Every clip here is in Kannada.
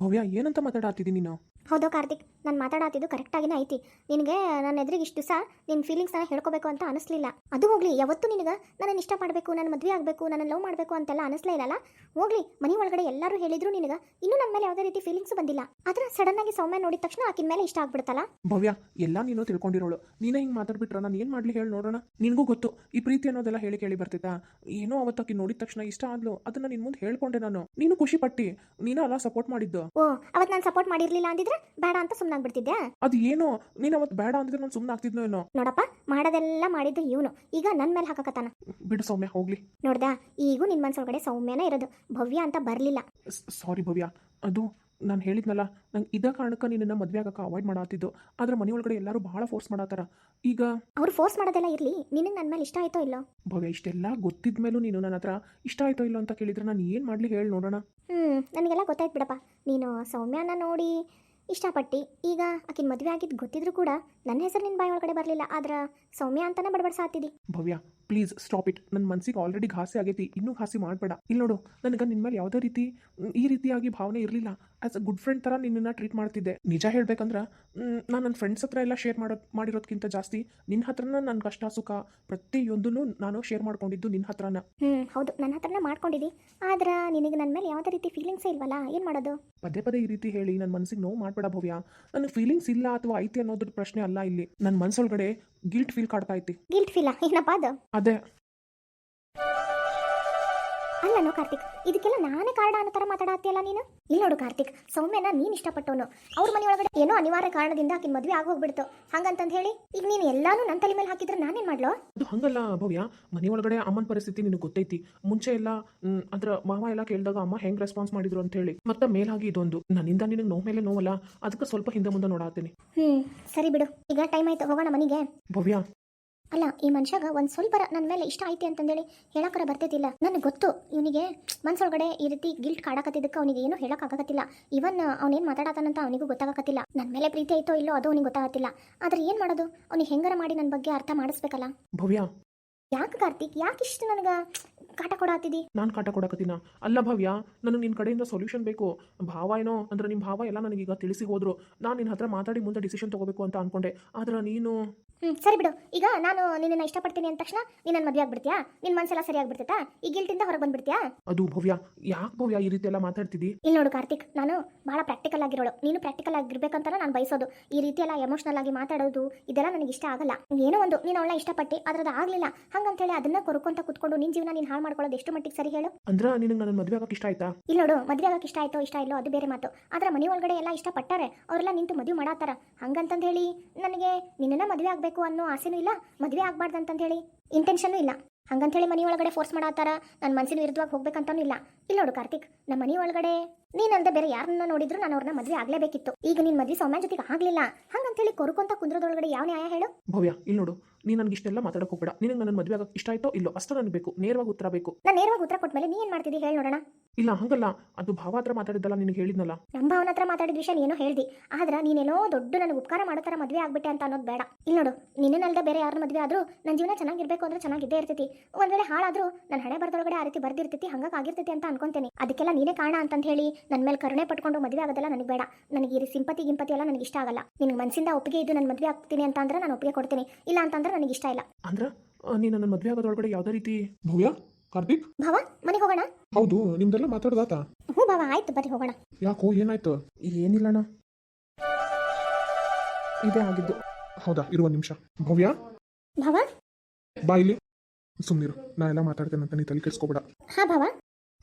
ಭವ್ಯ ಏನಂತ ಮಾತಾಡತ್ತಿದ್ದೀನಿ ನೀನು? ಹೌದು ಕಾರ್ತಿಕ್ ನಾನು ಮಾತಾಡತ್ತಿದ್ದು ಕರೆಕ್ಟಾಗಿನೇ ಐತಿ. ನಿನಗೆ ನನ್ನ ಎದುರಿಗೆ ಇಷ್ಟು ದಿವಸ ನಿನ್ನ ಫೀಲಿಂಗ್ಸ್ನ ಹೇಳ್ಕೋಬೇಕು ಅಂತ ಅನಿಸ್ಲಿಲ್ಲ. ಅದು ಹೋಗ್ಲಿ ಯಾವತ್ತೂ ನಿನಗೆ ನನ್ನನ್ನು ಇಷ್ಟಪಡಬೇಕು ನನ್ನ ಮದುವೆ ಆಗಬೇಕು ನನ್ನ ಲವ್ ಮಾಡಬೇಕು ಅಂತೆಲ್ಲ ಅನಿಸ್ಲೇ ಇಲ್ಲಲ್ಲ? ಹೋಗ್ಲಿ ಮನೆ ಒಳಗಡೆ ಎಲ್ಲರೂ ಹೇಳಿದ್ರು ನಿನಗೆ ಇನ್ನೂ ನನ್ನ ಮೇಲೆ ಯಾವುದೇ ರೀತಿ ಫೀಲಿಂಗ್ಸ್ ಬಂದಿಲ್ಲ. ಆದ್ರೆ ಸಡನ್ ಆಗಿ ಸೌಮ್ಯ ನೋಡಿದ ತಕ್ಷಣ ಆಕಿನ ಮೇಲೆ ಇಷ್ಟ ಆಗ್ಬಿಡ್ತಲ್ಲ? ಭವ್ಯ ಎಲ್ಲ ನೀನು ತಿಳ್ಕೊಂಡಿರೋಳು. ನೀನೇ ಹಿಂಗೆ ಮಾತಾಡ್ಬಿಟ್ರ ನಾನು ಏನು ಮಾಡಲಿ ಹೇಳಿ ನೋಡೋಣ. ನಿನಗೂ ಗೊತ್ತು ಈ ಪ್ರೀತಿ ಅನ್ನೋದೆಲ್ಲ ಹೇಳಿ ಕೇಳಿ ಬರ್ತಿತ್ತಾ? ಏನೋ ಅವತ್ತಾಕಿ ನೋಡಿದ ತಕ್ಷಣ ಇಷ್ಟ ಆದ್ಲು ಅದನ್ನ ನಿನ್ ಮುಂದೆ ಹೇಳ್ಕೊಂಡೆ ನಾನು. ನೀನು ಖುಷಿ ಪಟ್ಟಿ ನೀನು ಅಲ್ಲ ಸಪೋರ್ಟ್ ಮಾಡಿದ್ದು. ಓ ಅವತ್ತು ನಾನು ಸಪೋರ್ಟ್ ಮಾಡಿರಲಿಲ್ಲ ಅಂದಿದ್ರೆ ಬೇಡ ಅಂತ ಸುಮ್ಮನಾಗ್ಬಿಡ್ತಿದ್ದೆ ಅದು ಏನೋ? ನೀನು ಅವತ್ತು ಬೇಡ ಅಂದಿದ್ರೆ ನಾನು ಸುಮ್ಮನೆ ಆಗ್ತಿದ್ನೋ ಏನೋ? ನೋಡಪ್ಪ ಮಾಡೋದೆಲ್ಲ ಮಾಡಿದ್ದು ಇವನು. ಈಗ ನನ್ನ ಮೇಲೆ ಹಾಕಕತ್ತಾನ. ಬಿಡು ಸೌಮ್ಯ ಹೋಗ್ಲಿ. ನೋಡ್ದ ಈಗೂ ನಿನ್ನ ಮನ್ಸೊಳಗಡೆ ಸೌಮ್ಯನೇ ಇರೋದು. ಭವ್ಯ ಅಂತ ಬರಲಿಲ್ಲ. ಸಾರಿ ಭವ್ಯ. ಅದು ನಾನು ಹೇಳಿದ್ನಲ್ಲ ನಂಗೆ ಇದ ಕಾರಣಕ್ಕೆ ನಿನ್ನ ಮದುವೆ ಆಗಕ್ಕೆ ಅವಾಯ್ಡ್ ಮಾಡತ್ತಿದ್ದು ಆದ್ರೆ ಮನೆ ಒಳಗಡೆ ಎಲ್ಲರೂ ಬಹಳ ಫೋರ್ಸ್ ಮಾಡತ್ತಾರ. ಈಗ ಅವ್ರು ಫೋರ್ಸ್ ಮಾಡೋದೆಲ್ಲ ಇರಲಿ. ನಿನಗೆ ನನ್ನ ಮೇಲೆ ಇಷ್ಟ ಆಯ್ತೋ ಇಲ್ಲೋ? ಭವ್ಯ ಇಷ್ಟೆಲ್ಲ ಗೊತ್ತಿದ್ಮೇಲೂ ನೀನು ನನ್ನ ಹತ್ರ ಇಷ್ಟ ಆಯ್ತೋ ಇಲ್ಲೋ ಅಂತ ಕೇಳಿದ್ರೆ ನಾನು ಏನು ಮಾಡ್ಲಿ ಹೇಳಿ ನೋಡೋಣ. ಹ್ಞೂ ನನಗೆಲ್ಲ ಗೊತ್ತಾಯ್ತು ಬಿಡಪ್ಪ. ನೀನು ಸೌಮ್ಯನ ನೋಡಿ ಇಷ್ಟಪಟ್ಟು ಈಗ ಆಕಿನ ಮದುವೆ ಆಗಿದ್ದು ಗೊತ್ತಿದ್ರು ಕೂಡ ನನ್ನ ಹೆಸರು ನಿನ್ನ ಬಾಯಿ ಒಳಗಡೆ ಬರಲಿಲ್ಲ. ಆದ್ರೆ ಸೌಮ್ಯ ಅಂತಾನೆ ಬಡಬಡ್ಸಾತಿದ್ದಿ ಭವ್ಯ ಪ್ಲೀಸ್ ಸ್ಟಾಪ್ ಇಟ್ ನನ್ನ ಮನ್ಸಿಗೆ ಆಲ್ರೆಡಿ ಘಾಸಿ ಆಗೈತಿ. ಇನ್ನೂ ಘಾಸಿ ಮಾಡಬೇಡ. ಇಲ್ಲಿ ನೋಡು, ನನಗೆ ನಿನ್ನ ಮೇಲೆ ಯಾವುದೇ ರೀತಿ, ಈ ರೀತಿಯಾಗಿ ಭಾವನೆ ಇರಲಿಲ್ಲ. ಆ್ಯಸ್ ಅ ಗುಡ್ ಫ್ರೆಂಡ್ ಥರ ನಿನ್ನನ್ನು ಟ್ರೀಟ್ ಮಾಡ್ತಿದ್ದೆ. ನಿಜ ಹೇಳ್ಬೇಕಂದ್ರೆ ನಾನು ನನ್ನ ಫ್ರೆಂಡ್ಸ್ ಹತ್ರ ಎಲ್ಲ ಶೇರ್ ಮಾಡೋದು ಮಾಡಿರೋದಕ್ಕಿಂತ ಜಾಸ್ತಿ ನಿನ್ನ ಹತ್ರನ ನನ್ನ ಕಷ್ಟ ಸುಖ. ಪ್ರತಿಯೊಂದೂ ನಾನು ಶೇರ್ ಮಾಡ್ಕೊಂಡಿದ್ದು ನಿನ್ನ ಹತ್ರನ. ಹ್ಞೂ ಹೌದು. ನನ್ನ ಹತ್ರನೇ ಮಾಡ್ಕೊಂಡಿದ್ದಿ ಆದ್ರೆ ನಿನಗೆ ನನ್ನ ಮೇಲೆ ಯಾವುದೇ ರೀತಿ ಫೀಲಿಂಗ್ಸ್ ಇಲ್ವಲ್ಲ? ಏನು ಮಾಡೋದು? ಪದೇ ಪದೇ ಈ ರೀತಿ ಹೇಳಿ ನನ್ನ ಮನಸ್ಸಿಗೆ ನೋವು ಮಾಡಬೇಡ ಭವ್ಯ. ನನಗೆ ಫೀಲಿಂಗ್ಸ್ ಇಲ್ಲ ಅಥವಾ ಐತಿ ಅನ್ನೋದ್ರ ಪ್ರಶ್ನೆ ಅಲ್ಲ ಇಲ್ಲಿ. ನನ್ನ ಮನಸ್ಸೊಳಗಡೆ ಗಿಲ್ಟ್ ಫೀಲ್ ಕಾಡ್ತಾ ಐತಿ. ಗಿಲ್ಟ್ ಫೀಲ್ ಏನಪ್ಪ ಅದು? ಅದೇ. ಅಲ್ಲನೋ ಕಾರ್ತಿಕ್ ಇದಕ್ಕೆಲ್ಲ ನಾನೇ ಕಾರಣ ಅನ್ನೋ ಥರ ಮಾತಾಡತ್ತೀಯಲ್ಲ ನೀನು? ಇಲ್ಲಿ ನೋಡು ಕಾರ್ತಿಕ್ ಸೌಮ್ಯನ ನೀನು ಇಷ್ಟಪಟ್ಟವನು. ಅವ್ರ ಮನೆ ಒಳಗಡೆ ಏನೋ ಅನಿವಾರ್ಯ ಕಾರಣದಿಂದ ಆಕಿನ ಮದುವೆ ಆಗೋಗ್ಬಿಡ್ತು. ಹಂಗಂತಂದು ಹೇಳಿ ಈಗ ನೀನು ಎಲ್ಲಾನು ನನ್ನ ತಲೆ ಮೇಲೆ ಹಾಕಿದ್ರೆ ನಾನೇನು ಮಾಡ್ಲೋ? ಅದು ಹಂಗಲ್ಲ ಭವ್ಯ ಮನೆ ಒಳಗಡೆ ಅಮ್ಮನ ಪರಿಸ್ಥಿತಿ ನಿನಗೆ ಗೊತ್ತೈತಿ. ಮುಂಚೆ ಎಲ್ಲ ಮ್, ಅದ್ರ ಮಾವ ಎಲ್ಲ ಕೇಳಿದಾಗ ಅಮ್ಮ ಹೆಂಗ್ ರೆಸ್ಪಾನ್ಸ್ ಮಾಡಿದ್ರು ಅಂತ ಹೇಳಿ. ಮತ್ತೆ ಮೇಲಾಗಿ ಇದೊಂದು. ನನ್ನಿಂದ ನಿನಗೆ ನೋವು ಮೇಲೆ ನೋವಲ್ಲ ಅದಕ್ಕೆ ಸ್ವಲ್ಪ ಹಿಂದೆ ಮುಂದೆ ನೋಡಾತೀನಿ ಹ್ಮ್ ಸರಿ ಬಿಡು. ಈಗ ಟೈಮ್ ಆಯ್ತು ಹೋಗೋಣ ಮನೆಗೆ. ಭವ್ಯ ಅಲ್ಲ ಈ ಮನುಷ್ಯಾಗ ಒಂದು ಸ್ವಲ್ಪ ನನ್ನ ಮೇಲೆ ಇಷ್ಟ ಐತಿ ಅಂತಂದೇಳಿ ಹೇಳಕ್ಕರ ಬರ್ತೈತಿಲ್ಲ. ನನಗೆ ಗೊತ್ತು ಇವನಿಗೆ ಮನ್ಸೊಳಗಡೆ ಈ ರೀತಿ ಗಿಲ್ಟ್ ಕಾಡಕತ್ತಿದ್ದಕ್ಕೆ ಅವನಿಗೆ ಏನೂ ಹೇಳಕ್ಕಾಗತ್ತಿಲ್ಲ ಇವನ್ ಅವನೇನು ಮಾತಾಡತಾನಂತ ಅವನಿಗೂ ಗೊತ್ತಾಗತ್ತಿಲ್ಲ ನನ್ನ ಮೇಲೆ ಪ್ರೀತಿ ಐತೋ ಇಲ್ಲೋ ಅದು ಅವನಿಗೆ ಗೊತ್ತಾಗತ್ತಿಲ್ಲ. ಆದ್ರೆ ಏನು ಮಾಡೋದು? ಅವ್ನಿಗೆ ಹೆಂಗಾರ ಮಾಡಿ ನನ್ನ ಬಗ್ಗೆ ಅರ್ಥ ಮಾಡಿಸ್ಬೇಕಲ್ಲ? ಭವ್ಯ. ಯಾಕೆ ಕಾರ್ತಿಕ್? ಯಾಕೆ ಇಷ್ಟು ನನಗೆ? ಕಾಟ ಕೊಡಾತಿದಿ ನಾನು ಕಾಟ ಕೊಡಕತ್ತೀನ ಅಲ್ಲ ಭವ್ಯ ನನಗೆ ನಿನ್ನ ಕಡೆಯಿಂದ ಸೊಲ್ಯೂಷನ್ ಬೇಕು. ಭಾವ ಏನೋ ಅಂದ್ರೆ ನಿಮ್ಮ ಭಾವ ಎಲ್ಲ ನನಗೀಗ ತಿಳಿಸಿ ಹೋದ್ರು. ನಾನು ನಿನ್ನ ಹತ್ರ ಮಾತಾಡಿ ಮುಂದೆ ಡಿಸಿಷನ್ ತಗೋಬೇಕು ಅಂತ ಅನ್ಕೊಂಡೆ. ಆದ್ರೆ ನೀನು? ಹ್ಞೂ ಸರಿ ಬಿಡು. ಈಗ ನಾನು ನಿನ್ನನ್ನು ಇಷ್ಟಪಡ್ತೀನಿ ಅಂದ ತಕ್ಷಣ ನೀನು ನನ್ನ ಮದುವೆ ಆಗ್ಬಿಡ್ತೀಯಾ? ನಿನ್ನ ಮನಸ್ಸೆಲ್ಲ ಸರಿಯಾಗ್ಬಿಡ್ತೈತಾ ಈ ಗಿಲ್ಟಿಂದ ಹೊರಗೆ ಬಂದ್ಬಿಡ್ತೀಯಾ? ಅದು ಭವ್ಯ ಯಾಕೆ ಭವ್ಯ ಈ ರೀತಿ ಎಲ್ಲ ಮಾತಾಡ್ತಿದ್ದಿ ಇಲ್ಲಿ ನೋಡು ಕಾರ್ತಿಕ್ ನಾನು ಭಾಳ ಪ್ರಾಕ್ಟಿಕಲ್ ಆಗಿರೋಳು. ನೀನು ಪ್ರಾಕ್ಟಿಕಲ್ ಆಗಿರ್ಬೇಕಂತ ನಾನು ಬಯಸೋದು. ಈ ರೀತಿ ಎಲ್ಲ ಎಮೋಷನಲ್ ಆಗಿ ಮಾತಾಡೋದು ಇದೆಲ್ಲ ನನಗೆ ಇಷ್ಟ ಆಗಲ್ಲ. ಏನೋ ಒಂದು ನೀನು ಅವಳ ಇಷ್ಟಪಟ್ಟು ಅದ್ರದ್ದು ಆಗಲಿಲ್ಲ. ಹಂಗಂತೇಳಿ ಅದನ್ನ ಕೊರ್ಕೊಂತ ಕುತ್ಕೊಂಡು ನಿನ್ನ ಜೀವನ ನೀನು ಹಾಳು ಮಾಡ್ಕೊಳ್ಳೋದು ಎಷ್ಟು ಮಟ್ಟಿಗೆ ಸರಿ ಹೇಳು? ಅಂದ್ರೆ ನಿನಗೆ ನನ್ನ ಮದುವೆ ಆಗಕ್ಕೆ ಇಷ್ಟ ಆಯ್ತಾ? ಇಲ್ಲ ನೋಡು ಮದುವೆ ಆಗಕ್ಕೆ ಇಷ್ಟ ಆಯ್ತೋ ಇಷ್ಟ ಇಲ್ಲೋ ಅದು ಬೇರೆ ಮಾತು. ಆದ್ರೆ ಮನೆ ಒಳಗಡೆ ಎಲ್ಲ ಇಷ್ಟಪಟ್ಟಾರೆ ಅವರೆಲ್ಲ ನಿಂತು ಮದುವೆ ಮಾಡಾತಾರ ಹಂಗಂತಂದು ಹೇಳಿ ನನಗೆ ನಿನ್ನನ್ನ ಮದುವೆ ಆಗಬೇಕು ಅನ್ನೋ ಆಸೆನೂ ಇಲ್ಲ ಮದುವೆ ಆಗಬಾರ್ದು ಅಂತಂದು ಹೇಳಿ ಇಂಟೆನ್ಷನ್ ಇಲ್ಲ. ಹಂಗಂತ ಹೇಳಿ ಮನೆ ಒಳಗಡೆ ಫೋರ್ಸ್ ಮಾಡಾತಾರ ನನ್ನ ಮನಸ್ಸಿನ ವಿರುದ್ಧವಾಗಿ ಹೋಗ್ಬೇಕಂತನೂ ಇಲ್ಲ. ಇಲ್ಲ ನೋಡು ಕಾರ್ತಿಕ್ ನಮ್ಮ ಮನೆ ಒಳಗಡೆ ನೀನಂತ ಬೇರೆ ಯಾರನ್ನ ನೋಡಿದ್ರು ನಾನು ಅವ್ರನ್ನ ಮದುವೆ ಆಗಲೇಬೇಕಿತ್ತು. ಈಗ ನಿನ್ ಮದುವೆ ಸೌಮ್ಯ ಜೊತೆಗೆ ಆಗ್ಲಿಲ್ಲ. ಹಂಗಂತೇಳಿ ಕೊರ್ಕೊಂತ ಕುಂದ್ರದೊಳಗಡೆ ಯಾವ ನ್ಯಾಯ ಹೇಳು? ಭವ್ಯ ಇಲ್ಲಿ ನೋಡು. ನೀ ನನಗೆ ಇಷ್ಟೆಲ್ಲ ಮಾತಾಡಕ್ ಹೋಗ್ಬೇಡ. ನಿನಗೆ ನನ್ನ ಮದುವೆ ಆಗಕ್ಕೆ ಇಷ್ಟ ಆಯ್ತೋ ಇಲ್ಲೋ ಅಷ್ಟು ನನಗೆ ಬೇಕು. ನೇರವಾಗಿ ಉತ್ತರ ಬೇಕು. ನಾನು ನೇರವಾಗಿ ಉತ್ತರ ಕೊಟ್ಮೇಲೆ ನೀ ಏನ್ ಮಾಡ್ತಿದ್ದಿ ಹೇಳಿ ನೋಡೋಣ. ಇಲ್ಲ ಹಂಗಲ್ಲ. ಅದು ಭಾವ ಹತ್ರ ಮಾತಾಡಿದ್ದಲ್ಲ ನಿನಗೆ ಹೇಳಿದ್ನಲ್ಲ. ನಮ್ಮ ಭಾವನ ಹತ್ರ ಮಾತಾಡಿದ ವಿಷಯ ನೀನು ಹೇಳ್ದಿ. ಆದ್ರೆ ನೀನೇನೋ ದೊಡ್ಡ ನನಗೆ ಉಪಕಾರ ಮಾಡೋ ಥರ ಮದುವೆ ಆಗ್ಬಿಟ್ಟೆ ಅಂತ ಅನ್ನೋದು ಬೇಡ. ಇಲ್ಲಿ ನೋಡು ನಿನ್ನಲ್ದ ಬೇರೆ ಯಾರ ಮದುವೆ ಆದ್ರೂ ನನ್ನ ಜೀವನ ಚೆನ್ನಾಗಿರ್ಬೇಕು ಅಂದ್ರೆ ಚೆನ್ನಾಗಿದ್ದೇ ಇರ್ತೈತಿ. ಒಂದ್ ವೇಳೆ ಹಾಳಾದ್ರೂ ನನ್ನ ಹಣೆ ಬರದೊಳಗಡೆ ಆ ರೀತಿ ಬರ್ದಿರ್ತೈತಿ ಹಂಗಾಗಿ ಆಗಿರ್ತೈತಿ ಅಂತ ಅನ್ಕೊಂತೇನೆ. ಅದಕ್ಕೆಲ್ಲ ನೀನೇ ಕಾರಣ ಅಂತ ಹೇಳಿ. ನನ್ನ ಮೇಲೆ ಕರುಣೆ ಪಟ್ಕೊಂಡು ಮದುವೆ ಆಗೋದೆಲ್ಲ ನನಗೆ ಬೇಡ. ನನಗೆ ಈ ಸಿಂಪತಿ ಗಿಂಪತಿ ಎಲ್ಲ ನನಗೆ ಇಷ್ಟ ಆಗಲ್ಲ. ನಿನಗೆ ಮನಸ್ಸಿಂದ ಒಪ್ಪಿಗೆ ಇದ್ದು ನನ್ನ ಮದುವೆ ಆಗ್ತೀನಿ ಅಂತ ಅಂದ್ರೆ ನಾನು ಒಪ್ಪಿಗೆ ಕೊಡ್ತೀನಿ. ಇಲ್ಲ ಅಂತಂದ್ರೆ ನನಗೆ ಇಷ್ಟ ಇಲ್ಲ. ಅಂದ್ರೆ ನೀನು ನನ್ನ ಮದುವೆ ಆಗೋದೊಳಗಡೆ ಯಾವುದೇ ರೀತಿ ಭವ್ಯ ಕಾರ್ತಿಕ್? ಭಾವ ಮನೆಗೆ ಹೋಗೋಣ? ಹೌದು ನಿಮ್ದೆಲ್ಲ ಮಾತಾಡ್ದಾತ ಹ್ಞೂ ಭಾವ ಆಯ್ತು ಬರ್ರಿ ಹೋಗೋಣ. ಯಾಕೋ ಏನಾಯ್ತು? ಏನಿಲ್ಲಣ್ಣ. ಇದೇ ಆಗಿದ್ದು. ಹೌದಾ ಇರುವ ನಿಮಿಷ. ಭವ್ಯ? ಭಾವ? ಬಾ ಇಲ್ಲಿ. ಸುಮ್ಮನಿರು ನಾ ಎಲ್ಲ ಮಾತಾಡ್ತೇನೆ ಅಂತ ನೀ ತಲೆ ಕೆಡಿಸ್ಕೋಬೇಡ. ಹಾ ಭಾವ.